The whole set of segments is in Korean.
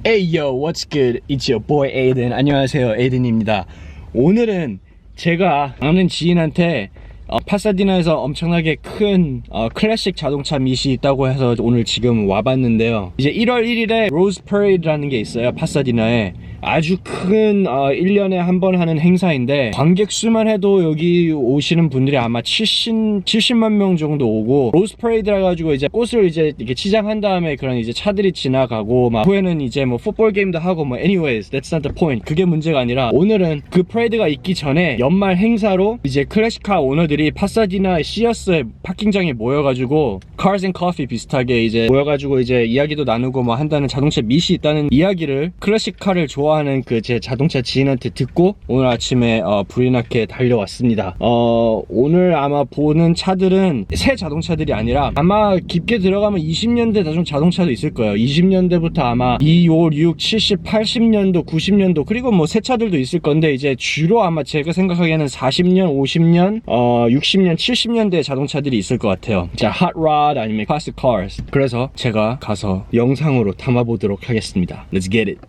Hey yo, what's good? It's your boy Aiden. 안녕하세요, 에이든입니다. 오늘은 제가 아는 지인한테 어, 파사디나에서 엄청나게 큰 어, 클래식 자동차 미시 있다고 해서 오늘 지금 와봤는데요. 이제 1월 1일에 로즈 퍼레이드라는 게 있어요, 파사디나에. 아주 큰 어, 1년에 한 번 하는 행사인데 관객 수만 해도 여기 오시는 분들이 아마 70, 70만 명 정도 오고 로즈 퍼레이드라 가지고 이제 꽃을 이제 이렇게 치장한 다음에 그런 이제 차들이 지나가고 막 후에는 이제 뭐 풋볼 게임도 하고 뭐 anyways that's not the point 그게 문제가 아니라 오늘은 그 프레이드가 있기 전에 연말 행사로 이제 클래식카 오너들이 파사디나 시어스 파킹장에 모여가지고 Cars and Coffee 비슷하게 이제 모여가지고 이제 이야기도 나누고 뭐 한다는 자동차 미시 있다는 이야기를 클래식카를 좋아하는 그 제 자동차 지인한테 듣고 오늘 아침에 어, 불이 나게 달려왔습니다. 어, 오늘 아마 보는 차들은 새 자동차들이 아니라 아마 깊게 들어가면 20년대 자동 자동차도 있을 거예요. 20년대부터 아마 2, 5, 6, 70, 80년도, 90년도 그리고 뭐 새 차들도 있을 건데 이제 주로 아마 제가 생각하기에는 40년, 50년, 어, 60년, 70년대 자동차들이 있을 것 같아요. 자, rod 아니면 classic cars. 그래서 제가 가서 영상으로 담아보도록 하겠습니다. Let's get it.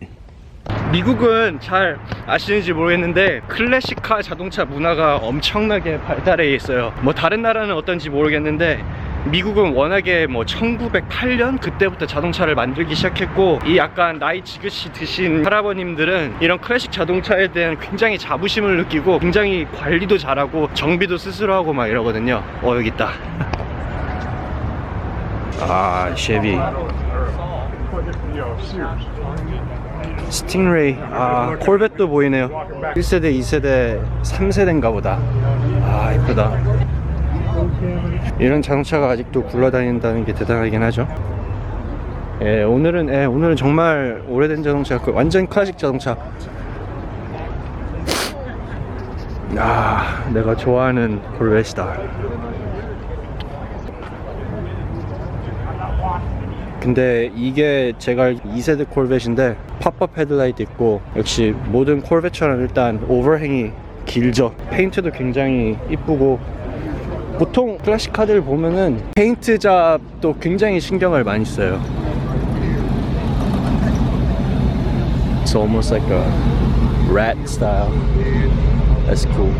미국은 잘 아시는지 모르겠는데 클래식카 자동차 문화가 엄청나게 발달해 있어요. 뭐 다른 나라는 어떤지 모르겠는데 미국은 워낙에 뭐 1908년 그때부터 자동차를 만들기 시작했고 이 약간 나이 지긋이 드신 할아버님들은 이런 클래식 자동차에 대한 굉장히 자부심을 느끼고 굉장히 관리도 잘하고 정비도 스스로 하고 막 이러거든요. 어 여기 있다. 아 쉐비. 스팅레이 아 콜벳도 보이네요 1세대 2세대 3세대인가 보다 아 이쁘다 이런 자동차가 아직도 굴러다닌다는 게 대단하긴 하죠. 예 오늘은 예 오늘은 정말 오래된 자동차 그 완전 클래식 자동차. 아 내가 좋아하는 콜벳이다. 근데 이게 제가 2세대 콜벳인데 팝업 헤드라이트 있고 역시 모든 콜벳처럼 일단 오버행이 길죠. 페인트도 굉장히 이쁘고 보통 클래식 카드를 보면은 페인트 잡도 굉장히 신경을 많이 써요. It's almost like a rat style. That's cool.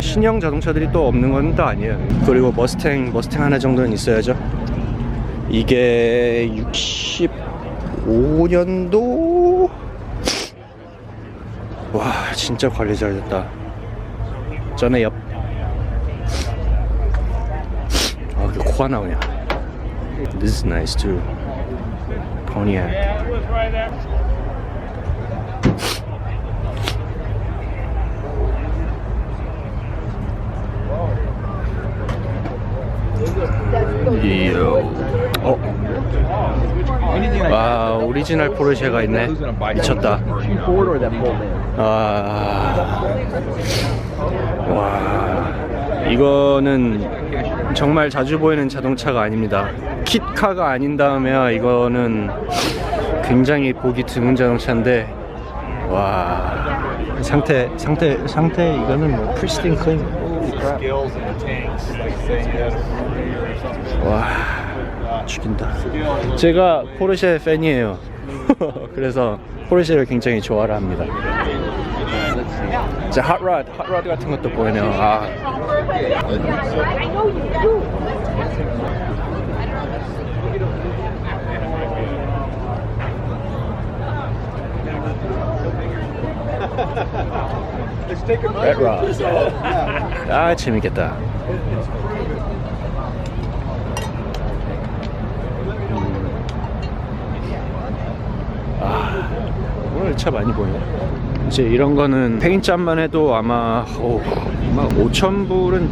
신형 자동차들이 또 없는 건 또 아니에요. 그리고 머스탱 머스탱 하나 정도는 있어야죠. 이게 65년도? 와 진짜 관리 잘 됐다 전에 옆. 아, 그 코가 나오냐? This is nice too. Pontiac 어? 와 오리지널 포르쉐가 있네. 미쳤다 아, 와 이거는 정말 자주 보이는 자동차가 아닙니다. 킷카가 아닌 다음에 이거는 굉장히 보기 드문 자동차인데 와 상태 상태 상태 이거는 뭐 프리스틴 클린 와 죽인다. 제가 포르쉐 팬이에요. 그래서 포르쉐를 굉장히 좋아를 합니다 자 핫로드 핫로드 같은 것도 보이네요. 아. 아 재밌겠다. 아, 오늘 차 많이 보이네. 이제 이런 거는 페인트값만 해도 아마 오, 아마 5천 불은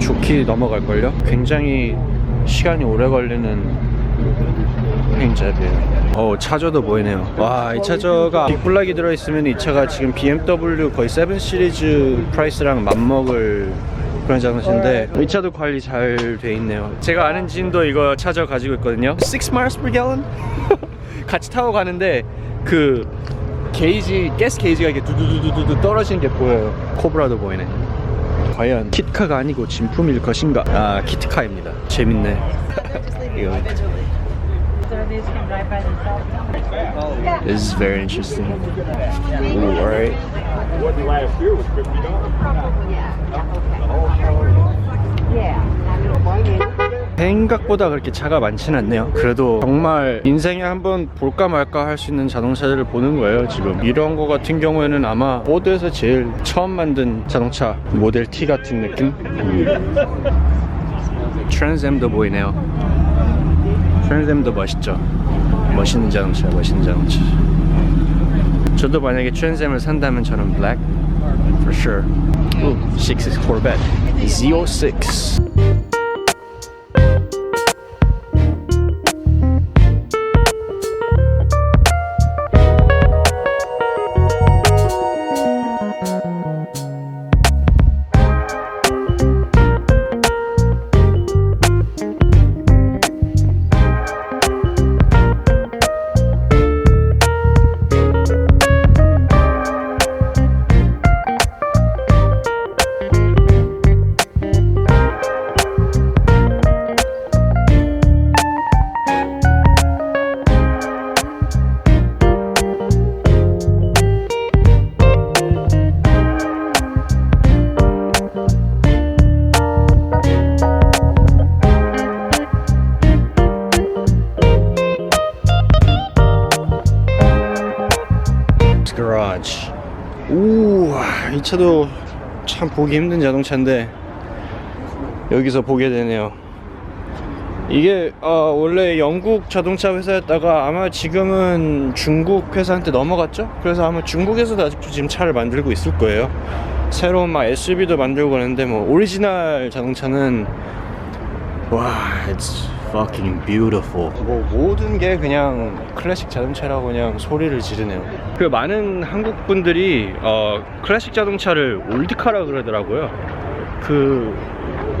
좋게 넘어갈걸요? 굉장히 시간이 오래 걸리는 페인트잡이에요. 어, 차저도 보이네요. 와, 이 차저가 빅블락이 들어있으면 이 차가 지금 BMW 거의 7 시리즈 프라이스랑 맞먹을 그런 자동차인데 이 차도 관리 잘 돼 있네요. 제가 아는 지인도 이거 차저 가지고 있거든요. 6 miles per gallon? 같이 타고 가는데 그 게이지 가스 게이지가 이렇게 두두두두두 떨어지는 게 보여요. 코브라도 보이네. 과연 키트카가 아니고 진품일 것인가? 아 키트카입니다. 재밌네. 이거 or these can drive by themselves. This is very interesting. Ooh, alright. 생각보다 그렇게 차가 많지는 않네요. 그래도 정말 인생에 한번 볼까 말까 할 수 있는 자동차들을 보는 거예요, 지금. 이런 거 같은 경우에는 아마 포드에서 제일 처음 만든 자동차 모델 T 같은 느낌? 트랜스엠도 보이네요. 트랜스엠도 멋있죠. 멋있는 자동차, 멋있는 자동차. 저도 만약에 트랜스엠을 산다면 저는 블랙 for sure. Ooh, 66 Corvette Z06. 우와, 이 차도 참 보기 힘든 자동차인데 여기서 보게 되네요. 이게 어, 원래 영국 자동차 회사였다가 아마 지금은 중국 회사한테 넘어갔죠? 그래서 아마 중국에서도 아직도 지금 차를 만들고 있을 거예요. 새로운 막 SUV도 만들고 그러는데 뭐 오리지널 자동차는 와, fucking beautiful. 뭐 모든 게 그냥 클래식 자동차라고 그냥 소리를 지르네요. 그 많은 한국 분들이 어, 클래식 자동차를 올드카라 그러더라고요. 그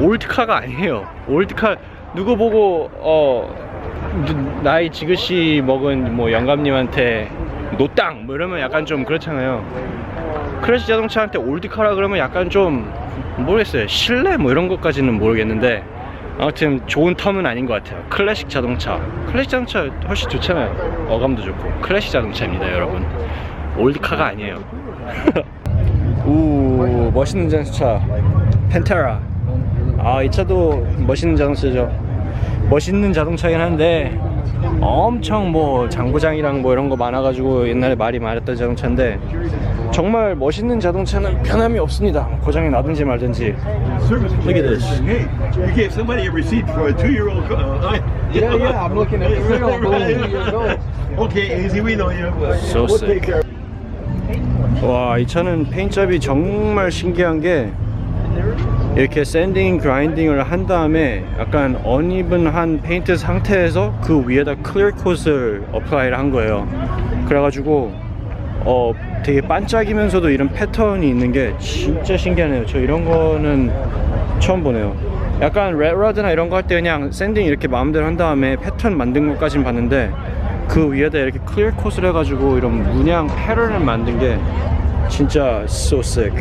올드카가 아니에요. 올드카 누구 보고 어 누- 나이 지그시 먹은 뭐 영감님한테 노땅 뭐 이러면 약간 좀 그렇잖아요. 클래식 자동차한테 올드카라 그러면 약간 좀 모르겠어요. 실내 뭐 이런 것까지는 모르겠는데 아무튼 좋은 텀은 아닌 것 같아요. 클래식 자동차. 클래식 자동차 훨씬 좋잖아요. 어감도 좋고. 클래식 자동차입니다, 여러분. 올드카가 아니에요. 우 멋있는 자동차. 펜테라. 아, 이 차도 멋있는 자동차죠. 멋있는 자동차긴 한데 엄청 뭐 장고장이랑 뭐 이런 거 많아가지고 옛날에 말이 많았던 자동차인데 정말 멋있는 자동차는 변함이 없습니다. 고장이 나든지 말든지. Look at this. Hey, you gave somebody a receipt for a two-year-old. Uh, I- Yeah, yeah, I'm looking at the real Right. old. Okay, easy, we know you. So We'll sick. 와, 이 차는 페인트잡이 정말 신기한 게 이렇게 샌딩, 그라인딩을 한 다음에 약간 어니븐한 페인트 상태에서 그 위에다 클리어 콧을 어플라이를 한 거예요. 그래가지고 어 되게 반짝이면서도 이런 패턴이 있는 게 진짜 신기하네요. 저 이런 거는 처음 보네요. 약간 레드라드나 이런 거 할 때 그냥 샌딩 이렇게 마음대로 한 다음에 패턴 만든 것까진 봤는데 그 위에다 이렇게 클리어 콧을 해가지고 이런 문양 패턴을 만든 게 진짜 so sick.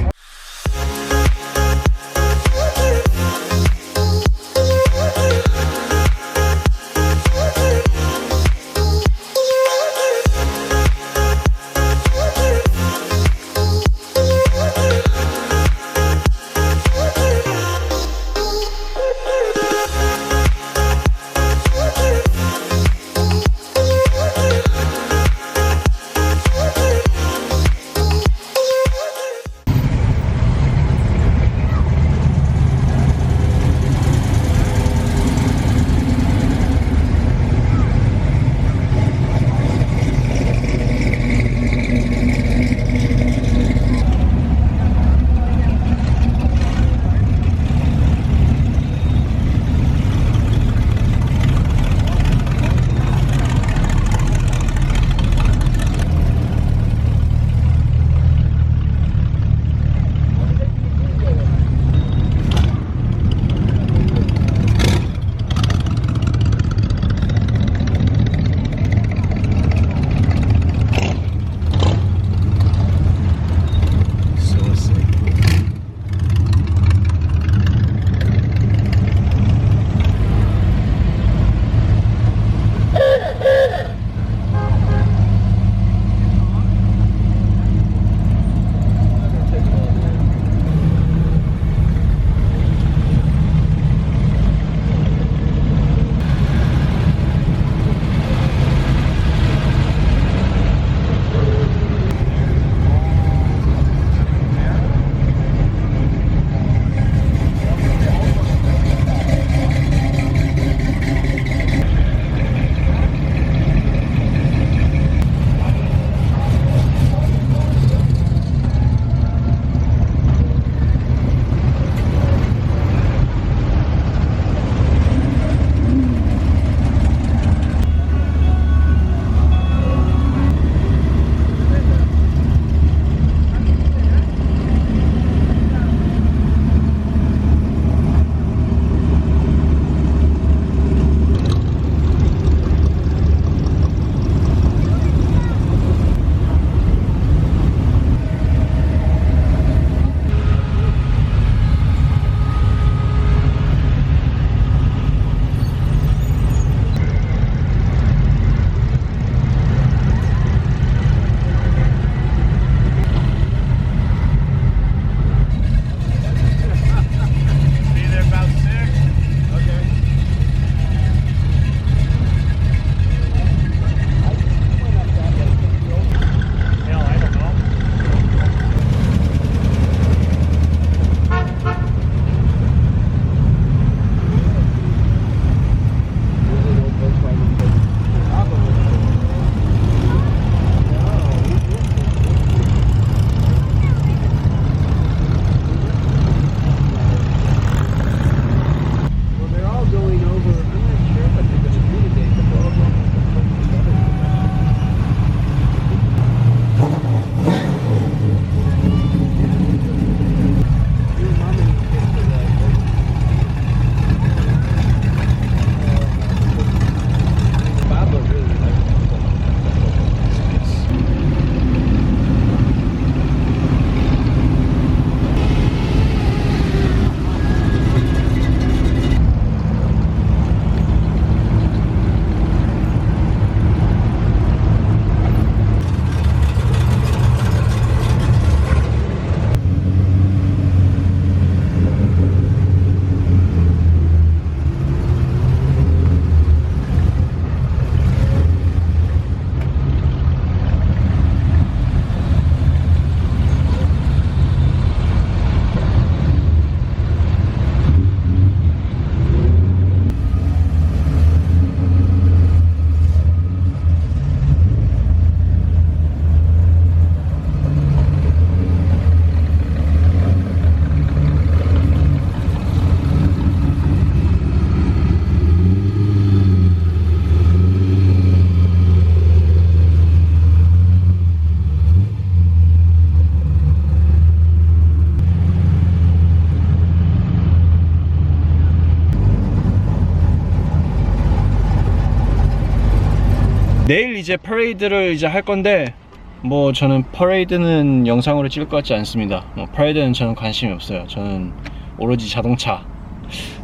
내일 이제 퍼레이드를 이제 할 건데 뭐 저는 퍼레이드는 영상으로 찍을 것 같지 않습니다. 뭐 퍼레이드는 저는 관심이 없어요. 저는 오로지 자동차.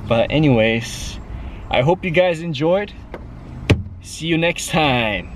But anyways, I hope you guys enjoyed. See you next time.